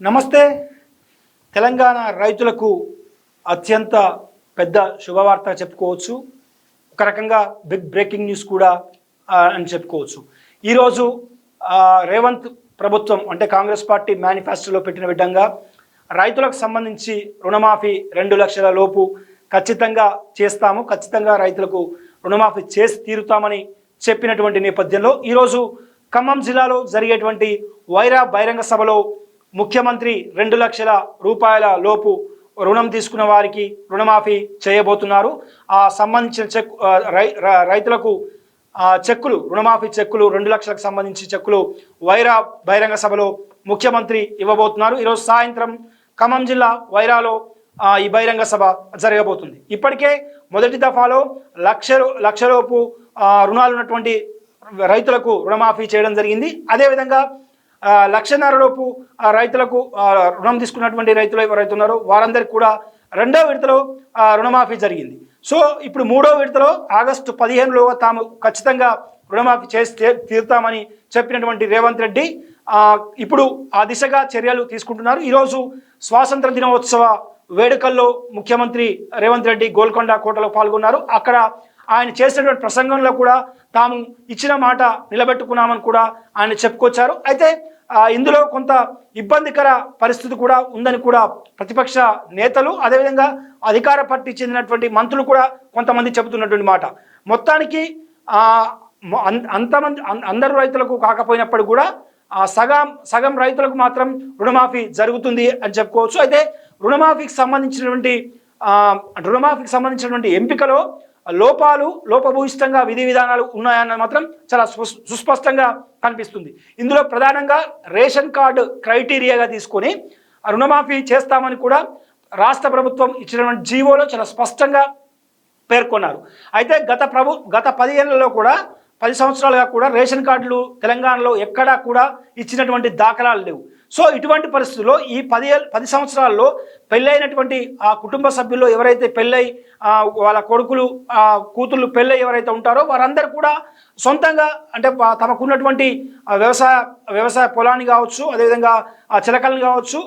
నమస్తే. తెలంగాణ రైతులకు అత్యంత పెద్ద శుభవార్త చెప్పుకోవచ్చు. ఒక రకంగా బిగ్ బ్రేకింగ్ న్యూస్ కూడా అని చెప్పుకోవచ్చు. ఈరోజు రేవంత్ ప్రభుత్వం అంటే కాంగ్రెస్ పార్టీ మేనిఫెస్టోలో పెట్టిన విధంగా రైతులకు సంబంధించి రుణమాఫీ రెండు లక్షల లోపు ఖచ్చితంగా చేస్తాము. ఖచ్చితంగా రైతులకు రుణమాఫీ చేసి తీరుతామని చెప్పినటువంటి నేపథ్యంలో ఈరోజు ఖమ్మం జిల్లాలో జరిగేటువంటి వైరా బహిరంగ సభలో ముఖ్యమంత్రి రెండు లక్షల రూపాయల లోపు రుణం తీసుకున్న వారికి రుణమాఫీ చేయబోతున్నారు. ఆ సంబంధించిన చెక్ రై రైతులకు చెక్కులు రుణమాఫీ చెక్కులు రెండు లక్షలకు సంబంధించి చెక్కులు వైరా బహిరంగ సభలో ముఖ్యమంత్రి ఇవ్వబోతున్నారు. ఈరోజు సాయంత్రం ఖమ్మం జిల్లా వైరాలో ఈ బహిరంగ సభ జరగబోతుంది. ఇప్పటికే మొదటి దఫాలో లక్ష లక్షలోపు రుణాలు ఉన్నటువంటి రైతులకు రుణమాఫీ చేయడం జరిగింది. అదేవిధంగా లక్షన్నరలోపు ఆ, రైతులకు రుణం తీసుకున్నటువంటి రైతులు ఎవరైతే ఉన్నారో వారందరికీ కూడా రెండో విడతలో రుణమాఫీ జరిగింది. సో ఇప్పుడు మూడో విడతలో ఆగస్టు పదిహేనులో తాము ఖచ్చితంగా రుణమాఫీ చేసి తీరుతామని చెప్పినటువంటి రేవంత్ రెడ్డి ఇప్పుడు ఆ దిశగా చర్యలు తీసుకుంటున్నారు. ఈరోజు స్వాతంత్ర దినోత్సవ వేడుకల్లో ముఖ్యమంత్రి రేవంత్ రెడ్డి గోల్కొండ కోటలో పాల్గొన్నారు. అక్కడ ఆయన చేసినటువంటి ప్రసంగంలో కూడా తాము ఇచ్చిన మాట నిలబెట్టుకున్నామని కూడా ఆయన చెప్పుకొచ్చారు. అయితే ఇందులో కొంత ఇబ్బందికర పరిస్థితి కూడా ఉందని కూడా ప్రతిపక్ష నేతలు అదేవిధంగా అధికార పార్టీ చెందినటువంటి మంత్రులు కూడా కొంతమంది చెబుతున్నటువంటి మాట. మొత్తానికి అంతమంది అందరు రైతులకు కాకపోయినప్పుడు కూడా ఆ సగం సగం రైతులకు మాత్రం రుణమాఫీ జరుగుతుంది అని చెప్పుకోవచ్చు. అయితే రుణమాఫీకి సంబంధించినటువంటి రుణమాఫీకి సంబంధించినటువంటి ఎంపికలో లోపాలు లోపభూయిష్టంగా విధి విధానాలు ఉన్నాయన్న మాత్రం చాలా సుస్పష్టంగా కనిపిస్తుంది. ఇందులో ప్రధానంగా రేషన్ కార్డు క్రైటీరియాగా తీసుకొని రుణమాఫీ చేస్తామని కూడా రాష్ట్ర ప్రభుత్వం ఇచ్చినటువంటి జీవోలో చాలా స్పష్టంగా పేర్కొన్నారు. అయితే గత ప్రభు గత పదిహేనులలో కూడా పది సంవత్సరాలుగా కూడా రేషన్ కార్డులు తెలంగాణలో ఎక్కడా కూడా ఇచ్చినటువంటి దాఖలాలు లేవు. సో ఇటువంటి పరిస్థితుల్లో ఈ పది పది సంవత్సరాల్లో పెళ్ళైనటువంటి ఆ కుటుంబ సభ్యుల్లో ఎవరైతే పెళ్ళై వాళ్ళ కొడుకులు ఆ, కూతుళ్ళు పెళ్ళై ఎవరైతే ఉంటారో వారందరూ కూడా సొంతంగా అంటే తమకున్నటువంటి వ్యవసాయ వ్యవసాయ పొలాన్ని కావచ్చు అదేవిధంగా ఆ చిలకలను కావచ్చు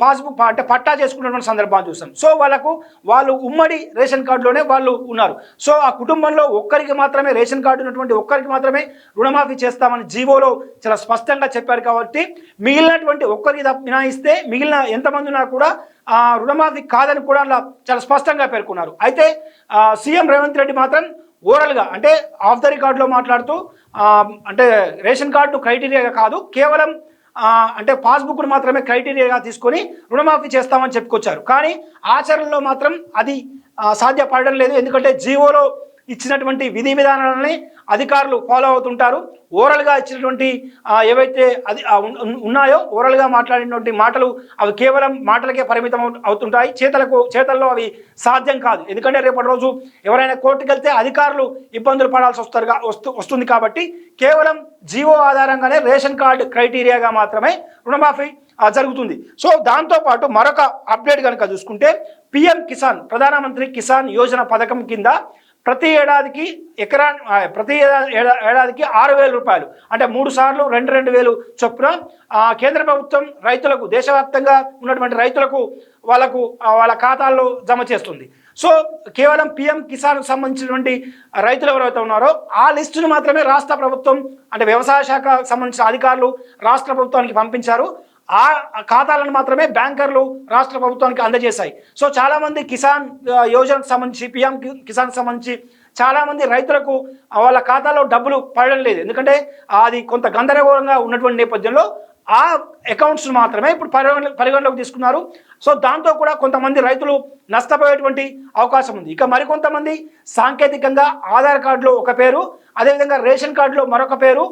పాస్బుక్ అంటే పట్టా చేసుకున్నటువంటి సందర్భాన్ని చూస్తాం సో వాళ్ళకు వాళ్ళు ఉమ్మడి రేషన్ కార్డులోనే వాళ్ళు ఉన్నారు. సో ఆ కుటుంబంలో ఒక్కరికి మాత్రమే రేషన్ కార్డు ఉన్నటువంటి ఒక్కరికి మాత్రమే రుణమాఫీ చేస్తామని జీవోలో చాలా స్పష్టంగా చెప్పారు కాబట్టి మిగిలినటువంటి ఒక్కరికి మినాయిస్తే మిగిలిన ఎంతమంది ఉన్నా కూడా రుణమాఫీ కాదని కూడా అలా చాలా స్పష్టంగా పేర్కొన్నారు. అయితే సీఎం రేవంత్ రెడ్డి మాత్రం ఓరల్గా అంటే ఆఫ్ ద రికార్డులో మాట్లాడుతూ అంటే రేషన్ కార్డు క్రైటీరియాగా కాదు కేవలం అంటే పాస్బుక్ను మాత్రమే క్రైటీరియాగా తీసుకొని రుణమాఫీ చేస్తామని చెప్పుకొచ్చారు. కానీ ఆచరణలో మాత్రం అది సాధ్యపడడం లేదు. ఎందుకంటే జీవోలో ఇచ్చినటువంటి విధి విధానాలని అధికారులు ఫాలో అవుతుంటారు. ఓరల్గా ఇచ్చినటువంటి ఏవైతే అది ఉన్నాయో ఓరల్గా మాట్లాడినటువంటి మాటలు అవి కేవలం మాటలకే పరిమితం అవుతుంటాయి. చేతలకు చేతల్లో అవి సాధ్యం కాదు. ఎందుకంటే రేపటి రోజు ఎవరైనా కోర్టుకు వెళ్తే అధికారులు ఇబ్బందులు పడాల్సి వస్తారు వస్తు వస్తుంది కాబట్టి కేవలం జీవో ఆధారంగానే రేషన్ కార్డు క్రైటీరియాగా మాత్రమే రుణమాఫీ జరుగుతుంది. సో దాంతోపాటు మరొక అప్డేట్ కనుక చూసుకుంటే పిఎం కిసాన్ ప్రధానమంత్రి కిసాన్ యోజన పథకం కింద ప్రతి ఏడాదికి ఎకరా ప్రతి ఏడా- ఏడాదికి ఆరు వేల రూపాయలు. అంటే మూడు సార్లు రెండు రెండు వేలు చొప్పున కేంద్ర ప్రభుత్వం రైతులకు దేశవ్యాప్తంగా ఉన్నటువంటి రైతులకు వాళ్ళకు వాళ్ళ ఖాతాల్లో జమ చేస్తుంది. సో కేవలం పిఎం కిసాన్ సంబంధించినటువంటి రైతులు ఎవరైతే ఉన్నారో ఆ లిస్టును మాత్రమే రాష్ట్ర ప్రభుత్వం అంటే వ్యవసాయ శాఖ సంబంధించిన అధికారులు రాష్ట్ర ప్రభుత్వానికి పంపించారు. ఆ ఖాతాలను మాత్రమే బ్యాంకర్లు రాష్ట్ర ప్రభుత్వానికి అందజేశాయి. సో చాలామంది కిసాన్ యోజనకు సంబంధించి పిఎం కిసాన్ సంబంధించి చాలామంది రైతులకు వాళ్ళ ఖాతాలో డబ్బులు పడడం లేదు. ఎందుకంటే అది కొంత గందరగోళంగా ఉన్నటువంటి నేపథ్యంలో ఆ అకౌంట్స్ మాత్రమే ఇప్పుడు పరిగణ పరిగణలోకి తీసుకున్నారు. సో దాంతో కూడా కొంతమంది రైతులు నష్టపోయేటువంటి అవకాశం ఉంది. ఇక మరికొంతమంది సాంకేతికంగా ఆధార్ కార్డులో ఒక పేరు అదేవిధంగా రేషన్ కార్డులో మరొక పేరు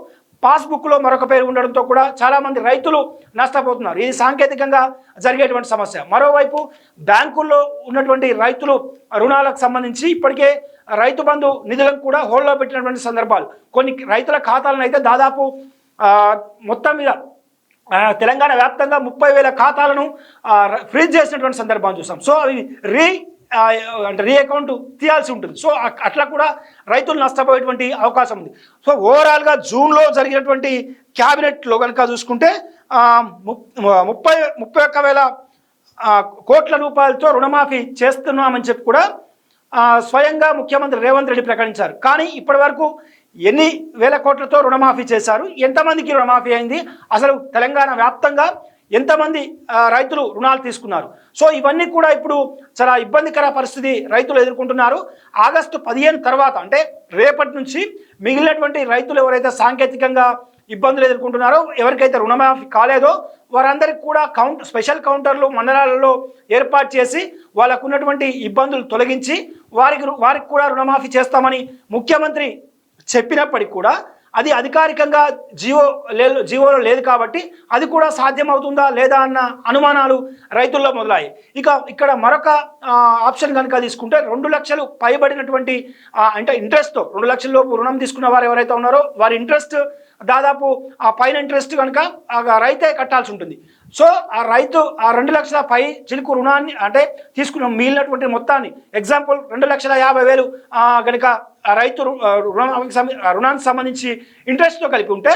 పాస్బుక్లో మరొక పేరు ఉండడంతో కూడా చాలామంది రైతులు నష్టపోతున్నారు. ఇది సాంకేతికంగా జరిగేటువంటి సమస్య. మరోవైపు బ్యాంకుల్లో ఉన్నటువంటి రైతులు రుణాలకు సంబంధించి ఇప్పటికే రైతు బంధు నిధులను కూడా హోల్డ్లో పెట్టినటువంటి సందర్భాలు. కొన్ని రైతుల ఖాతాలను అయితే దాదాపు మొత్తం మీద తెలంగాణ వ్యాప్తంగా ముప్పై వేల ఖాతాలను ఫ్రీజ్ చేసినటువంటి సందర్భాన్ని చూసాం. సో అవి రీ అంటే రీ అకౌంట్ తీయాల్సి ఉంటుంది. సో అట్లా కూడా రైతులు నష్టపోయేటువంటి అవకాశం ఉంది. సో ఓవరాల్గా జూన్లో జరిగినటువంటి క్యాబినెట్లో కనుక చూసుకుంటే ముప్- ముప్పై ముప్పై ఒక్క వేల కోట్ల రూపాయలతో రుణమాఫీ చేస్తున్నామని చెప్పి కూడా స్వయంగా ముఖ్యమంత్రి రేవంత్ రెడ్డి ప్రకటించారు. కానీ ఇప్పటి వరకు ఎన్ని వేల కోట్లతో రుణమాఫీ చేశారు? ఎంతమందికి రుణమాఫీ అయింది? అసలు తెలంగాణ వ్యాప్తంగా ఎంతమంది రైతులు రుణాలు తీసుకున్నారు. సో ఇవన్నీ కూడా ఇప్పుడు చాలా ఇబ్బందికర పరిస్థితి రైతులు ఎదుర్కొంటున్నారు. ఆగస్టు పదిహేను తర్వాత అంటే రేపటి నుంచి మిగిలినటువంటి రైతులు ఎవరైతే సాంకేతికంగా ఇబ్బందులు ఎదుర్కొంటున్నారో ఎవరికైతే రుణమాఫీ కాలేదో వారందరికి కూడా కౌంట్ స్పెషల్ కౌంటర్లు మండలాలలో ఏర్పాటు చేసి వాళ్ళకు ఉన్నటువంటి ఇబ్బందులు తొలగించి వారికి వారికి కూడా రుణమాఫీ చేస్తామని ముఖ్యమంత్రి చెప్పినప్పటికీ కూడా అది అధికారికంగా జియో లే జియోలో లేదు కాబట్టి అది కూడా సాధ్యమవుతుందా లేదా అన్న అనుమానాలు రైతుల్లో మొదలాయి ఇక ఇక్కడ మరొక ఆప్షన్ కనుక తీసుకుంటే రెండు లక్షలు పైబడినటువంటి అంటే ఇంట్రెస్ట్తో రెండు లక్షల లోపు రుణం తీసుకున్న వారు ఎవరైతే ఉన్నారో వారి ఇంట్రెస్ట్ దాదాపు ఆ పైన ఇంట్రెస్ట్ కనుక ఆ రైతే కట్టాల్సి ఉంటుంది. సో ఆ రైతు ఆ రెండు లక్షల పై చిలుకు రుణాన్ని అంటే తీసుకున్న మిగిలినటువంటి మొత్తాన్ని ఎగ్జాంపుల్ రెండు లక్షల యాభై వేలు కనుక ఆ రైతు రుణానికి రుణానికి సంబంధించి ఇంట్రెస్ట్తో కలిపి ఉంటే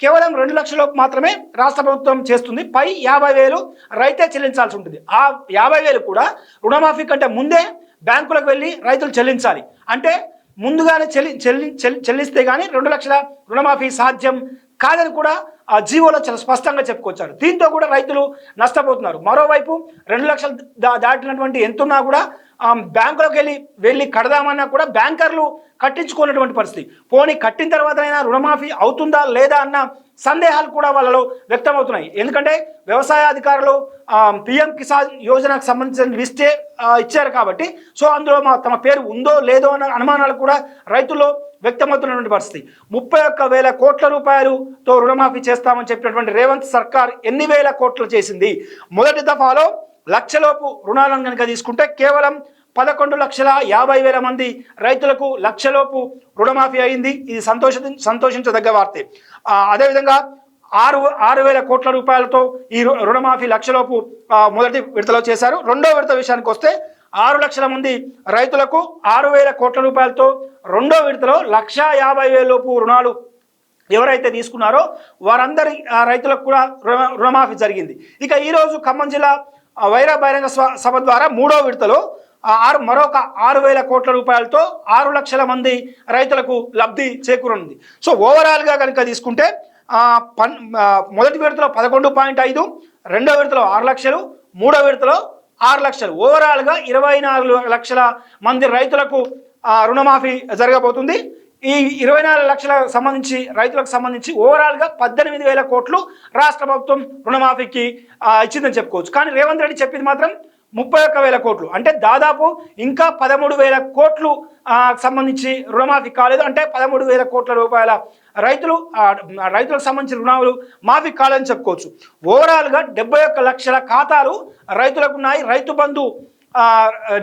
కేవలం రెండు లక్షల మాత్రమే రాష్ట్ర ప్రభుత్వం చేస్తుంది. పై యాభై వేలు రైతే చెల్లించాల్సి ఉంటుంది. ఆ యాభై వేలు కూడా రుణమాఫీ కంటే ముందే బ్యాంకులకు వెళ్ళి రైతులు చెల్లించాలి. అంటే ముందుగానే చెల్లి చెల్లి చెల్లి- చెల్లిస్తే కానీ రెండు లక్షల రుణమాఫీ సాధ్యం కాదని కూడా ఆ జీవోలో చాలా స్పష్టంగా చెప్పుకొచ్చారు. దీంతో కూడా రైతులు నష్టపోతున్నారు. మరోవైపు రెండు లక్షలు దా- దాటినటువంటి ఎంతున్నా కూడా ఆ, బ్యాంకులోకి వెళ్ళి వెళ్ళి కడదామన్నా కూడా బ్యాంకర్లు కట్టించుకున్నటువంటి పరిస్థితి. పోనీ కట్టిన తర్వాతనైనా రుణమాఫీ అవుతుందా లేదా అన్న సందేహాలు కూడా వాళ్ళలో వ్యక్తమవుతున్నాయి. ఎందుకంటే వ్యవసాయ అధికారులు పిఎం కిసాన్ యోజనకు సంబంధించిన లిస్టే ఇచ్చారు కాబట్టి సో అందులో మా తమ పేరు ఉందో లేదో అన్న అనుమానాలు కూడా రైతుల్లో వ్యక్తమవుతున్నటువంటి పరిస్థితి. ముప్పై ఒక్క వేల కోట్ల రూపాయలతో రుణమాఫీ చేస్తామని చెప్పినటువంటి రేవంత్ సర్కార్ ఎన్ని వేల కోట్లు చేసింది? మొదటి దఫాలో లక్షలోపు రుణాలను కనుక తీసుకుంటే కేవలం పదకొండు లక్షల యాభై వేల మంది రైతులకు లక్షలోపు రుణమాఫీ అయింది. ఇది సంతోష సంతోషించదగ్గ వార్తే. అదేవిధంగా ఆరు ఆరు వేల కోట్ల రూపాయలతో ఈ రు- రుణమాఫీ లక్షలోపు మొదటి విడతలో చేశారు. రెండో విడత విషయానికి వస్తే ఆరు లక్షల మంది రైతులకు ఆరు వేల కోట్ల రూపాయలతో రెండో విడతలో లక్ష యాభై వేల లోపు రుణాలు ఎవరైతే తీసుకున్నారో వారందరి రైతులకు కూడా రుణ రుణమాఫీ జరిగింది. ఇక ఈరోజు ఖమ్మం జిల్లా వైర బహిరంగ సభ ద్వారా మూడో విడతలో ఆరు మరొక ఆరు వేల కోట్ల రూపాయలతో ఆరు లక్షల మంది రైతులకు లబ్ధి చేకూరనుంది. సో ఓవరాల్గా కనుక తీసుకుంటే పన్ మొదటి విడతలో పదకొండు పాయింట్ ఐదు రెండో విడతలో ఆరు లక్షలు మూడో విడతలో ఆరు లక్షలు. ఓవరాల్గా ఇరవై నాలుగు లక్షల మంది రైతులకు రుణమాఫీ జరగబోతుంది. ఈ ఇరవై నాలుగు లక్షలకు సంబంధించి రైతులకు సంబంధించి ఓవరాల్గా పద్దెనిమిది వేల కోట్లు రాష్ట్ర ప్రభుత్వం రుణమాఫీకి ఇచ్చిందని చెప్పుకోవచ్చు. కానీ రేవంత్ రెడ్డి చెప్పింది మాత్రం ముప్పై ఒక్క వేల కోట్లు. అంటే దాదాపు ఇంకా పదమూడు వేల కోట్లు సంబంధించి రుణమాఫీ కాలేదు. అంటే పదమూడు వేల కోట్ల రూపాయల రైతులు రైతులకు సంబంధించిన రుణాలు మాఫీ కాలేదని చెప్పుకోవచ్చు. ఓవరాల్గా డెబ్బై ఒక్క లక్షల ఖాతాలు రైతులకు ఉన్నాయి. రైతు బంధు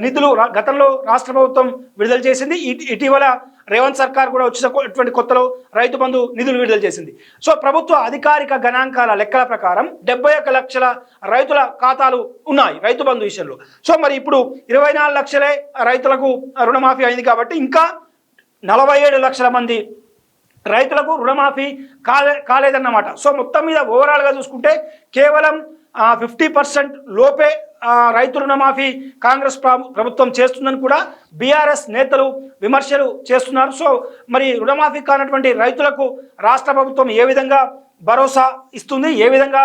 నిధులు గతంలో రాష్ట్ర ప్రభుత్వం విడుదల చేసింది. ఇటీవల రేవంత్ సర్కార్ కూడా వచ్చినటువంటి కొత్తలో రైతు బంధు నిధులు విడుదల చేసింది. సో ప్రభుత్వ అధికారిక గణాంకాల లెక్కల ప్రకారం డెబ్బై ఒక్క లక్షల రైతుల ఖాతాలు ఉన్నాయి రైతు బంధు విషయంలో. సో మరి ఇప్పుడు ఇరవై నాలుగు లక్షలే రైతులకు రుణమాఫీ అయింది కాబట్టి ఇంకా నలభై ఏడు లక్షల మంది రైతులకు రుణమాఫీ కాలే కాలేదన్నమాట. సో మొత్తం మీద ఓవరాల్గా చూసుకుంటే కేవలం ఫిఫ్టీ పర్సెంట్ లోపే రైతు రుణమాఫీ కాంగ్రెస్ ప్రభుత్వం చేస్తుందని కూడా బీఆర్ఎస్ నేతలు విమర్శలు చేస్తున్నారు. సో మరి రుణమాఫీ కానటువంటి రైతులకు రాష్ట్ర ప్రభుత్వం ఏ విధంగా భరోసా ఇస్తుంది. ఏ విధంగా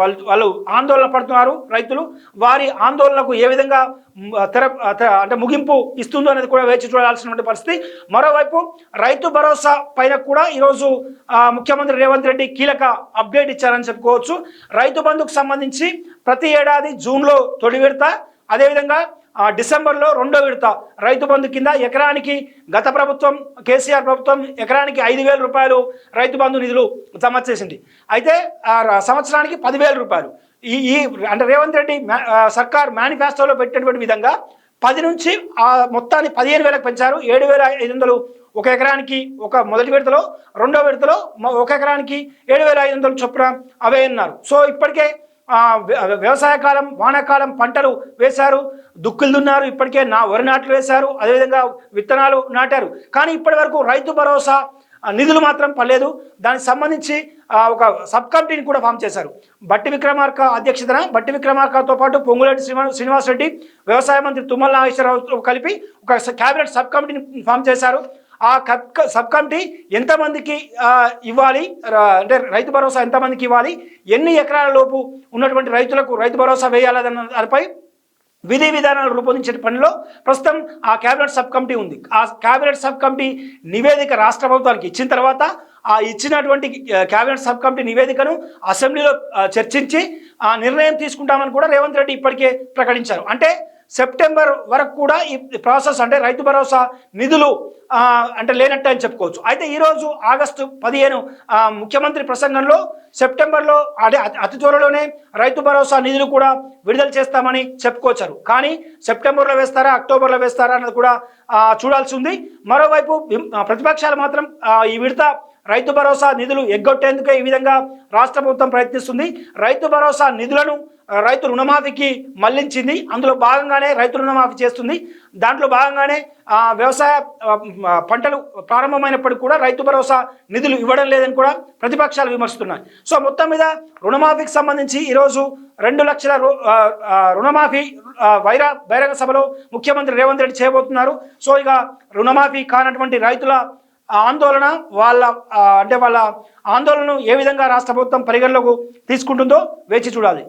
వాళ్ళు వాళ్ళు ఆందోళన పడుతున్నారు రైతులు వారి ఆందోళనకు ఏ విధంగా తెర అంటే ముగింపు ఇస్తుందో అనేది కూడా వేచి చూడాల్సినటువంటి పరిస్థితి. మరోవైపు రైతు భరోసా పైన కూడా ఈరోజు ముఖ్యమంత్రి రేవంత్ రెడ్డి కీలక అప్డేట్ ఇచ్చారని చెప్పుకోవచ్చు. రైతు బంధుకు సంబంధించి ప్రతి ఏడాది జూన్లో తొలి విడత అదేవిధంగా డిసెంబర్లో రెండో విడత రైతు బంధు కింద ఎకరానికి గత ప్రభుత్వం కేసీఆర్ ప్రభుత్వం ఎకరానికి ఐదు వేల రూపాయలు రైతు బంధు నిధులు జమ చేసింది. అయితే ఆ, సంవత్సరానికి పదివేల రూపాయలు. ఈ ఈ అంటే రేవంత్ రెడ్డి సర్కార్ మేనిఫెస్టోలో పెట్టినటువంటి విధంగా పది నుంచి ఆ మొత్తాన్ని పదిహేను వేలకు పెంచారు. ఏడు వేల ఐదు వందలు ఒక ఎకరానికి ఒక మొదటి విడతలో రెండో విడతలో ఒక ఎకరానికి ఏడు వేల ఐదు వందలు చొప్పున అవే అన్నారు. సో ఇప్పటికే వ్యవసాయకాలం వ్యవసాయ కాలం వానాకాలం పంటలు వేశారు. దుక్కులు దున్నారు. ఇప్పటికే నా వరి నాట్లు వేశారు. అదేవిధంగా విత్తనాలు నాటారు. కానీ ఇప్పటి వరకు రైతు భరోసా నిధులు మాత్రం పడలేదు. దానికి సంబంధించి ఒక సబ్ కమిటీని కూడా ఫామ్ చేశారు. బట్టి విక్రమార్క అధ్యక్షతన బట్టి విక్రమార్కతో పాటు పొంగులేటి శ్రీనివా శ్రీనివాస్ రెడ్డి వ్యవసాయ మంత్రి తుమ్మల నాగేశ్వరరావు కలిపి ఒక క్యాబినెట్ సబ్ కమిటీని ఫామ్ చేశారు. ఆ కబ్- సబ్ కమిటీ ఎంతమందికి ఇవ్వాలి? అంటే రైతు భరోసా ఎంతమందికి ఇవ్వాలి? ఎన్ని ఎకరాల లోపు ఉన్నటువంటి రైతులకు రైతు భరోసా వేయాలన్న దానిపై విధి విధానాలు రూపొందించే పనిలో ప్రస్తుతం ఆ కేబినెట్ సబ్ కమిటీ ఉంది. ఆ కేబినెట్ సబ్ కమిటీ నివేదిక రాష్ట్ర ప్రభుత్వానికి ఇచ్చిన తర్వాత ఆ ఇచ్చినటువంటి క్యాబినెట్ కేబినెట్ సబ్ కమిటీ నివేదికను అసెంబ్లీలో చర్చించి ఆ నిర్ణయం తీసుకుంటామని కూడా రేవంత్ రెడ్డి ఇప్పటికే ప్రకటించారు. అంటే సెప్టెంబర్ వరకు కూడా ఈ ప్రాసెస్ అంటే రైతు భరోసా నిధులు అంటే లేనట్టు అని చెప్పుకోవచ్చు. అయితే ఈరోజు ఆగస్టు పదిహేను ముఖ్యమంత్రి ప్రసంగంలో సెప్టెంబర్లో అదే అతి- త్వరలోనే రైతు భరోసా నిధులు కూడా విడుదల చేస్తామని చెప్పుకోవచ్చారు. కానీ సెప్టెంబర్లో వేస్తారా అక్టోబర్లో వేస్తారా అన్నది కూడా చూడాల్సి ఉంది. మరోవైపు ప్రతిపక్షాలు మాత్రం ఈ విడత రైతు భరోసా నిధులు ఎగ్గొట్టేందుకే ఈ విధంగా రాష్ట్ర ప్రభుత్వం ప్రయత్నిస్తుంది. రైతు భరోసా నిధులను రైతు రుణమాఫీకి మళ్ళించింది. అందులో భాగంగానే రైతు రుణమాఫీ చేస్తుంది. దాంట్లో భాగంగానే వ్యవసాయ పంటలు ప్రారంభమైనప్పటికీ కూడా రైతు భరోసా నిధులు ఇవ్వడం లేదని కూడా ప్రతిపక్షాలు విమర్శిస్తున్నాయి. సో మొత్తం మీద రుణమాఫీకి సంబంధించి ఈరోజు రెండు లక్షల రు- రుణమాఫీ వైరా బహిరంగ సభలో ముఖ్యమంత్రి రేవంత్ రెడ్డి చేయబోతున్నారు. సో ఇక రుణమాఫీ కానటువంటి రైతుల ఆందోళన వాళ్ళ అంటే వాళ్ళ ఆందోళనను ఏ విధంగా రాష్ట్ర ప్రభుత్వం పరిగణలోకి తీసుకుంటుందో వేచి చూడాలి.